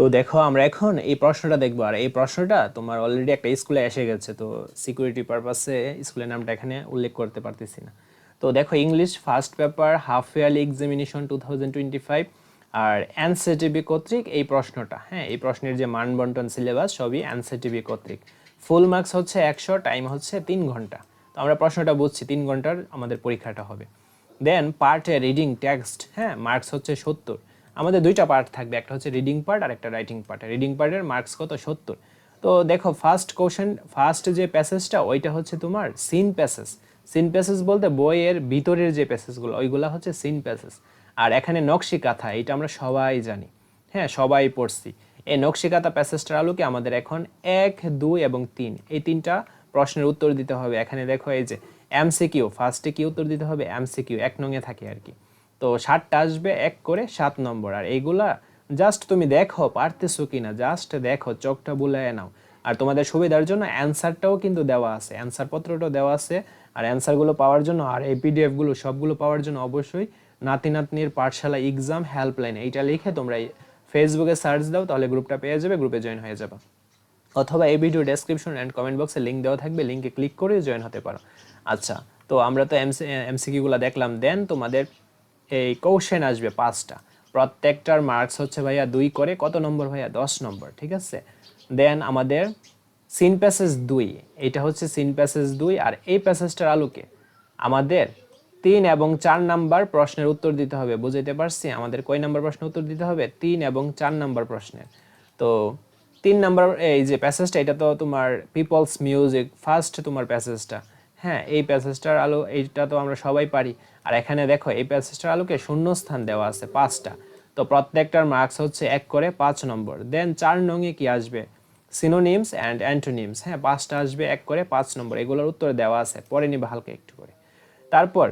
তো দেখো, আমরা এখন এই প্রশ্নটা দেখব। আর এই প্রশ্নটা তোমার অলরেডি একটা স্কুলে এসে গেছে, তো সিকিউরিটি পারপাসে স্কুলের নামটা এখানে উল্লেখ করতে পারতেছি না। তো দেখো English first paper half yearly examination two thousand twenty five আর এনসিটিভি কর্তৃক এই প্রশ্নটা হ্যাঁ এই প্রশ্নের যে মান বন্টন সিলেবাস সবই এনসিটিভি কর্তৃক। ফুল মার্কস হচ্ছে একশো টাইম হচ্ছে তিন ঘণ্টা। তো আমরা প্রশ্নটা বুঝছি, তিন ঘণ্টার আমাদের পরীক্ষাটা হবে। দেন পার্টে রিডিং টেক্সট হ্যাঁ মার্কস হচ্ছে সত্তর। আমাদের দুইটা পার্ট থাকবে, একটা হচ্ছে রিডিং পার্ট আর একটা রাইটিং পার্ট রিডিং পার্টের মার্কস কত? সত্তর। তো দেখো ফার্স্ট কোশ্চেন ফার্স্ট যে প্যাসেজটা ওইটা হচ্ছে তোমার সিন প্যাসেজ সিন প্যাসেজ বলতে বইয়ের ভিতরের যে প্যাসেজগুলো ওইগুলো হচ্ছে সিন প্যাসেজ আর এখানে নকশি কাথা এটা আমরা সবাই জানি। হ্যাঁ সবাই পড়ছি। এই নকশিকাতা প্যাসেজটার আলোকে আমাদের এখন এক, দুই এবং তিন। এই তিনটা প্রশ্নের উত্তর দিতে হবে। এখানে দেখো এই যে এমসিকিউ ফার্স্টে কি উত্তর দিতে হবে? এমসিকিউ এক নঙে থাকে আর কি। তো ষাটটা আসবে, এক করে সাত নম্বর। আর এইগুলা জাস্ট তুমি দেখো, পারতেছো কি না জাস্ট দেখো, চোখটা বুলায় নাও। আর তোমাদের সুবিধার জন্য অ্যান্সারটাও কিন্তু দেওয়া আছে। অ্যান্সার পত্রটাও দেওয়া আছে। আর অ্যান্সারগুলো পাওয়ার জন্য আর এই পিডিএফগুলো সবগুলো পাওয়ার জন্য অবশ্যই নাতি নাতনির পাঠশালা এক্সাম হেল্পলাইন এইটা লিখে তোমরা ফেসবুকে সার্চ দাও, তাহলে গ্রুপটা পেয়ে যাবে গ্রুপে জয়েন হয়ে যাবে। অথবা এই ভিডিও ডেসক্রিপশন অ্যান্ড কমেন্ট বক্সে লিঙ্ক দেওয়া থাকবে লিঙ্কে ক্লিক করে জয়েন হতে পারো। আচ্ছা তো আমরা তো এমসি এমসিকিউগুলো দেখলাম। দেন তোমাদের এই কোশ্চেন আসবে পাঁচটা। প্রত্যেকটার মার্কস হচ্ছে ভাইয়া দুই করে, কত নম্বর ভাইয়া? দশ নম্বর, ঠিক আছে? দেন আমাদের সিন প্যাসেজ দুই, এটা হচ্ছে সিন প্যাসেজ দুই, আর এই প্যাসেজটার আলোকে আমাদের তিন এবং চার নাম্বার প্রশ্নের উত্তর দিতে হবে, বুঝাইতে পারছি? আমাদের কয় নাম্বার প্রশ্নের উত্তর দিতে হবে? তিন এবং চার নাম্বার প্রশ্নের। তো তিন নাম্বার, এই যে প্যাসেজটা এটা তো তোমার পিপলস মিউজিক ফার্স্ট তোমার প্যাসেজটা হ্যাঁ এই প্যাসেজটার আলো, এইটা তো আমরা সবাই পারি। আর এখানে দেখো, এই প্যাসেজটার আলোকে শূন্যস্থান দেওয়া আছে পাঁচটা। তো প্রত্যেকটার মার্কস হচ্ছে এক করে পাঁচ নম্বর। দেন চার নঙে কি আসবে? সিনোনিমস অ্যান্ড অ্যান্টোনিমস হ্যাঁ পাঁচটা আসবে এক করে পাঁচ নম্বর। এগুলোর উত্তর দেওয়া আছে। পরে নিবে হালকা একটু করে। তারপর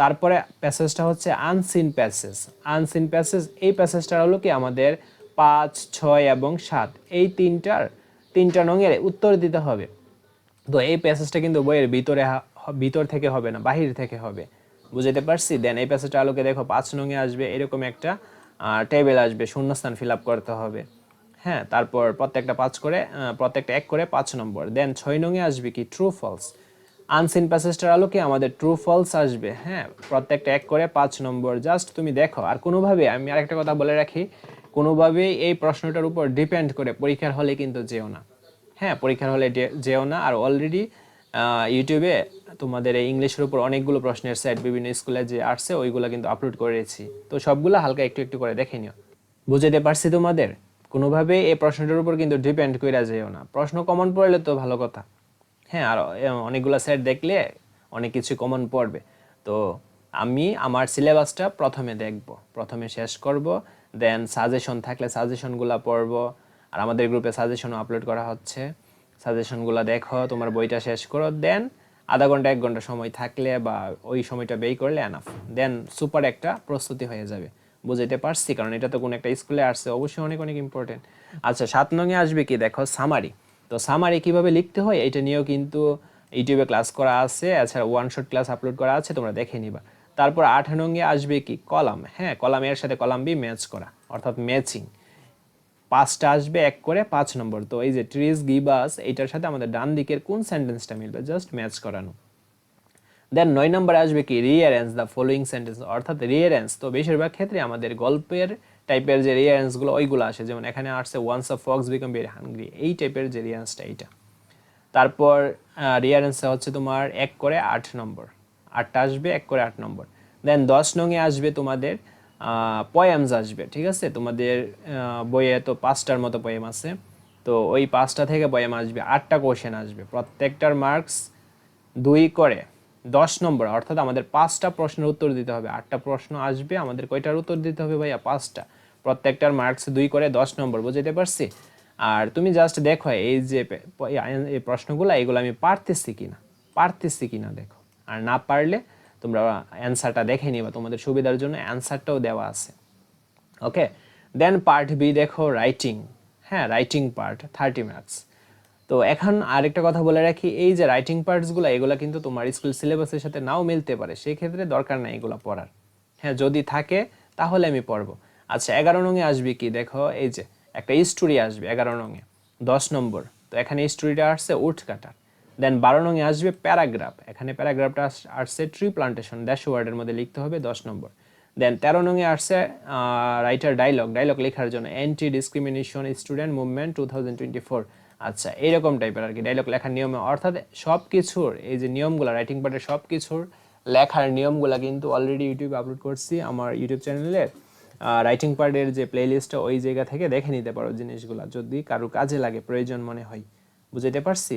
তারপরে প্যাসেজটা হচ্ছে আনসিন প্যাসেজ আনসিন প্যাসেজ এই প্যাসেজটার হলো কি আমাদের পাঁচ, ছয় এবং সাত, এই তিনটার, তিনটা নঙের উত্তর দিতে হবে। তো এই প্যাসেজটা কিন্তু বইয়ের ভিতরে ভিতর থেকে হবে না, বাহির থেকে হবে। বুঝাইতে পারছি? দেন এই প্যাসেজটা আলোকে দেখো, পাঁচ নঙে আসবে, এরকম একটা টেবিল আসবে, শূন্যস্থান ফিল আপ করতে হবে। হ্যাঁ তারপর প্রত্যেকটা পাঁচ করে প্রত্যেকটা এক করে পাঁচ নম্বর। দেন ছয় নঙে আসবে কি? ট্রু ফলস আনসিন প্যাসেজটার আলোকে আমাদের ট্রু ফলস আসবে। হ্যাঁ প্রত্যেকটা এক করে পাঁচ নম্বর। জাস্ট তুমি দেখো, আর কোনোভাবে, আমি আরেকটা কথা বলে রাখি কোনোভাবেই এই প্রশ্নটার উপর ডিপেন্ড করে পরীক্ষার হলে কিন্তু যেও না। হ্যাঁ পরীক্ষার হলে যেও না। আর অলরেডি ইউটিউবে তোমাদের এই ইংলিশের উপর অনেকগুলো প্রশ্নের সেট বিভিন্ন স্কুলে যে আসছে, ওইগুলো কিন্তু আপলোড করেছি। তো সবগুলো হালকা একটু একটু করে দেখে নিও। বুঝাতে পারছি তোমাদের? কোনোভাবে এই প্রশ্নটার উপর কিন্তু ডিপেন্ড করে যেও না। প্রশ্ন কমন পড়লে তো ভালো কথা। হ্যাঁ আর অনেকগুলো সেট দেখলে অনেক কিছু কমন পড়বে। তো আমি আমার সিলেবাসটা প্রথমে দেখব, প্রথমে শেষ করব দেন সাজেশন থাকলে সাজেশনগুলো পড়ব। আর আমাদের গ্রুপে সাজেশনও আপলোড করা হচ্ছে। সাজেশনগুলো দেখো, তোমার বইটা শেষ করো দেন আধা ঘণ্টা, এক ঘণ্টা সময় থাকলে বা ওই সময়টা ব্যয় করলে এনাফ দেন সুপার একটা প্রস্তুতি হয়ে যাবে। বুঝাইতে পারছি? কারণ এটা তো কোনো একটা স্কুলে আসছে, অবশ্যই অনেক অনেক ইম্পর্টেন্ট আচ্ছা সাত নঙে আসবে কি? দেখো সামারি তো সামারি কীভাবে লিখতে হয়? এটা নিয়েও কিন্তু ইউটিউবে ক্লাস করা আছে, এছাড়া ওয়ান শট ক্লাস আপলোড করা আছে, তোমরা দেখে নিবা। তারপর আট নঙ্গে আসবে কি? কলাম। হ্যাঁ কলাম এর সাথে কলাম বি ম্যাচ করা, অর্থাৎ ম্যাচিং পাঁচটা আসবে, এক করে পাঁচ নম্বর। তো এই যে ট্রিজ গিবাস এইটার সাথে আমাদের ডান দিকের কোন সেন্টেন্সটা মিলবে? জাস্ট ম্যাচ করানো। দেন নয় নম্বর আসবে কি? রিয়ারেন্স দ্য ফলোয়িং সেন্টেন্স অর্থাৎ রিয়ারেন্স তো বেশিরভাগ ক্ষেত্রে আমাদের গল্পের টাইপের যে রিয়ারেন্সগুলো ওইগুলো আসে। যেমন এখানে আসছে once of fox become very hungry এই টাইপের যে রিয়ারেন্সটা এইটা। তারপর রিয়ারেন্স হচ্ছে তোমার এক করে আট নম্বর। আটটা আসবে, এক করে আট নম্বর। দেন দশ নঙে আসবে তোমাদের পয়ামস আসবে, ঠিক আছে? তোমাদের বইয়ে তো পাঁচটার মতো পয়েম আছে। তো ওই পাঁচটা থেকে পয়েম আসবে, আটটা কোশ্চেন আসবে। প্রত্যেকটার মার্কস দুই করে, দশ নম্বর, অর্থাৎ আমাদের পাঁচটা প্রশ্নের উত্তর দিতে হবে। আটটা প্রশ্ন আসবে, আমাদের কয়টার উত্তর দিতে হবে ভাইয়া? পাঁচটা। প্রত্যেকটার মার্কস দুই করে, দশ নম্বর, বুঝাইতে পারছি? আর তুমি জাস্ট দেখো, এই যে এই প্রশ্নগুলো, এগুলো আমি পারতেছি কিনা? পারতেছি কিনা, দেখো। আর না পারলে তোমরা অ্যান্সারটা দেখে নিবা, তোমাদের সুবিধার জন্য অ্যান্সারটাও দেওয়া আছে। ওকে দেন পার্ট বি দেখো রাইটিং হ্যাঁ রাইটিং পার্ট থার্টি মার্কস তো এখন আরেকটা কথা বলে রাখি, এই যে রাইটিং পার্টসগুলো এগুলো কিন্তু তোমার স্কুল সিলেবাসের সাথে নাও মিলতে পারে সেই ক্ষেত্রে দরকার নাই এগুলো পড়ার। হ্যাঁ যদি থাকে, তাহলে আমি পড়ব। আচ্ছা এগারো নঙে আসবে কি? দেখো, এই যে, একটা স্টোরি আসবে, এগারো নঙে দশ নম্বর। তো এখানে স্টোরিটা আসছে, উঠ কাটার দেন বারো নঙে আসবে প্যারাগ্রাফ। এখানে প্যারাগ্রাফটা আসছে ট্রি প্লান্টেশন ড্যাশ ওয়ার্ডের মধ্যে লিখতে হবে দশ নম্বর। দেন তেরো নঙে আসছে রাইটার ডায়লগ ডায়লগ লেখার জন্য anti discrimination student movement two thousand twenty four আচ্ছা এইরকম টাইপের আর কি ডায়লগ লেখার নিয়মে। অর্থাৎ সব কিছুর এই যে নিয়মগুলো রাইটিং পার্টের সব কিছুর লেখার নিয়মগুলো কিন্তু অলরেডি ইউটিউবে আপলোড করছি আমার ইউটিউব চ্যানেলে রাইটিং পার্টের যে প্লেলিস্টটা ওই জায়গা থেকে দেখে নিতে পারো জিনিসগুলো, যদি কারও কাজে লাগে, প্রয়োজন মনে হয়। বুঝাইতে পারছি?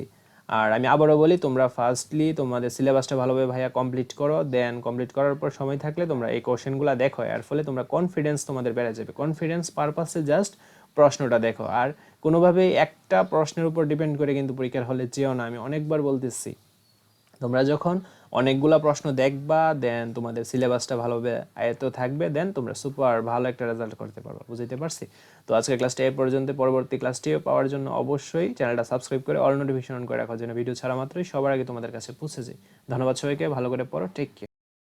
আর আমি আবারও বলি, তোমরা ফার্স্টলি তোমাদের সিলেবাসটা ভালোভাবে ভাইয়া কমপ্লিট করো দেন কমপ্লিট করার পর সময় থাকলে তোমরা এই কোশ্চেনগুলো দেখো, এর ফলে তোমরা কনফিডেন্স তোমাদের বেড়ে যাবে। কনফিডেন্স পারপাসে জাস্ট প্রশ্নটা দেখো। আর কোনোভাবে একটা প্রশ্নের উপর ডিপেন্ড করে কিন্তু পরীক্ষার হলে যেও না। আমি অনেকবার বলতেছি, তোমরা যখন অনেকগুলা প্রশ্ন দেখবা দেন তোমাদের সিলেবাসটা ভালোভাবে আয়ত্ত থাকবে দেন তোমরা সুপার ভালো একটা রেজাল্ট করতে পারবে বুঝতে পারছি? তো আজকের ক্লাসটা এ পর্যন্ত, পরবর্তী ক্লাসটিও পাওয়ার জন্য অবশ্যই চ্যানেলটা সাবস্ক্রাইব করে অল নোটিফিকেশন করে রাখার জন্য ভিডিও ছাড়া মাত্রই সবার আগে তোমাদের কাছে পৌঁছে যায় ধন্যবাদ সবাইকে, ভালো করে পড়ো টেক কেয়ার